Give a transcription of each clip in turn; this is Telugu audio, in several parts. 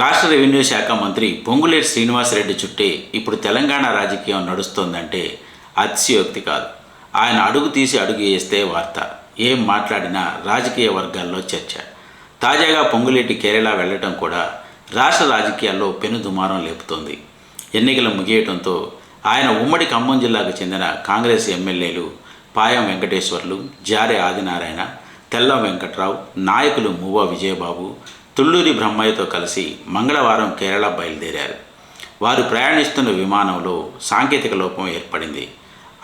రాష్ట్ర రెవెన్యూ శాఖ మంత్రి పొంగులేటి శ్రీనివాసరెడ్డి చుట్టే ఇప్పుడు తెలంగాణ రాజకీయం నడుస్తోందంటే అతిశయోక్తి కాదు. ఆయన అడుగు తీసి అడుగు వేస్తే వార్త. ఏం మాట్లాడినా రాజకీయ వర్గాల్లో చర్చ. తాజాగా పొంగులేటి కేరళ వెళ్ళటం కూడా రాష్ట్ర రాజకీయాల్లో పెను దుమారం లేపుతోంది. ఎన్నికలు ముగియటంతో ఆయన ఉమ్మడి ఖమ్మం జిల్లాకు చెందిన కాంగ్రెస్ ఎమ్మెల్యేలు పాయం వెంకటేశ్వర్లు జారే ఆదినారాయణ తెల్లం వెంకట్రావు నాయకులు మూవా విజయబాబు తుళ్ళూరి బ్రహ్మయ్యతో కలిసి మంగళవారం కేరళ బయలుదేరారు. వారు ప్రయాణిస్తున్న విమానంలో సాంకేతిక లోపం ఏర్పడింది.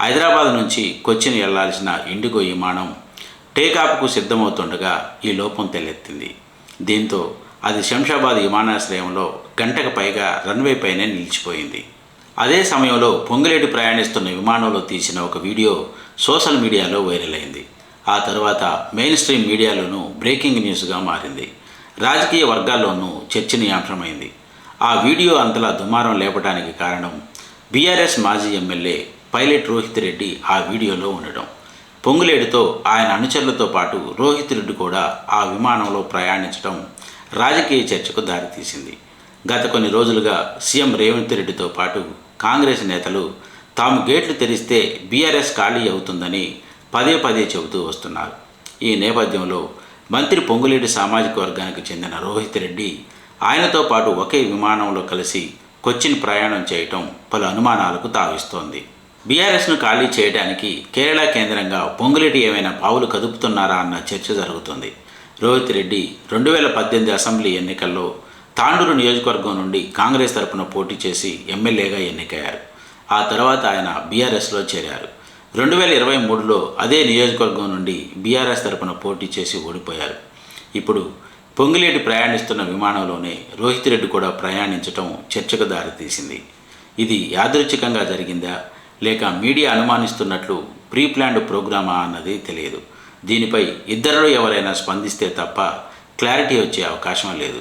హైదరాబాద్ నుంచి కొచ్చిన్ వెళ్ళాల్సిన ఇండిగో విమానం టేకాప్కు సిద్ధమవుతుండగా ఈ లోపం తెలెత్తింది దీంతో అది శంషాబాద్ విమానాశ్రయంలో గంటకు పైగా రన్వే పైనే నిలిచిపోయింది. అదే సమయంలో పొంగులేటి ప్రయాణిస్తున్న విమానంలో తీసిన ఒక వీడియో సోషల్ మీడియాలో వైరల్ అయింది. ఆ తర్వాత మెయిన్ స్ట్రీమ్ మీడియాలోనూ బ్రేకింగ్ న్యూస్గా మారింది. రాజకీయ వర్గాల్లోనూ చర్చనీయాంశమైంది. ఆ వీడియో అంతలా దుమారం లేపడానికి కారణం బీఆర్ఎస్ మాజీ ఎమ్మెల్యే పైలట్ రోహిత్ రెడ్డి ఆ వీడియోలో ఉండడం. పొంగులేడితో ఆయన అనుచరులతో పాటు రోహిత్ రెడ్డి కూడా ఆ విమానంలో ప్రయాణించడం రాజకీయ చర్చకు దారితీసింది. గత కొన్ని రోజులుగా సీఎం రేవంత్ రెడ్డితో పాటు కాంగ్రెస్ నేతలు తాము గేట్లు తెరిస్తే బీఆర్ఎస్ ఖాళీ అవుతుందని పదే పదే చెబుతూ వస్తున్నారు. ఈ నేపథ్యంలో మంత్రి పొంగులేటి సామాజిక వర్గానికి చెందిన రోహిత్ రెడ్డి ఆయనతో పాటు ఒకే విమానంలో కలిసి కొచ్చిన్ ప్రయాణం చేయటం పలు అనుమానాలకు తావిస్తోంది. బీఆర్ఎస్ను ఖాళీ చేయడానికి కేరళ కేంద్రంగా పొంగులేటి ఏమైనా పావులు కదుపుతున్నారా అన్న చర్చ జరుగుతుంది. రోహిత్ రెడ్డి రెండు వేల పద్దెనిమిది అసెంబ్లీ ఎన్నికల్లో తాండూరు నియోజకవర్గం నుండి కాంగ్రెస్ తరపున పోటీ చేసి ఎమ్మెల్యేగా ఎన్నికయ్యారు. ఆ తర్వాత ఆయన బీఆర్ఎస్లో చేరారు. రెండు వేల ఇరవై మూడులో అదే నియోజకవర్గం నుండి బీఆర్ఎస్ తరపున పోటీ చేసి ఓడిపోయారు. ఇప్పుడు పొంగిలేటి ప్రయాణిస్తున్న విమానంలోనే రోహిత్ రెడ్డి కూడా ప్రయాణించటం చర్చకు దారితీసింది ఇది యాదృచ్ఛికంగా జరిగిందా? లేక మీడియా అనుమానిస్తున్నట్లు ప్రీ ప్లాన్డ్ ప్రోగ్రామా అన్నది తెలియదు. దీనిపై ఇద్దరిలో ఎవరైనా స్పందిస్తే తప్ప క్లారిటీ వచ్చే అవకాశం లేదు.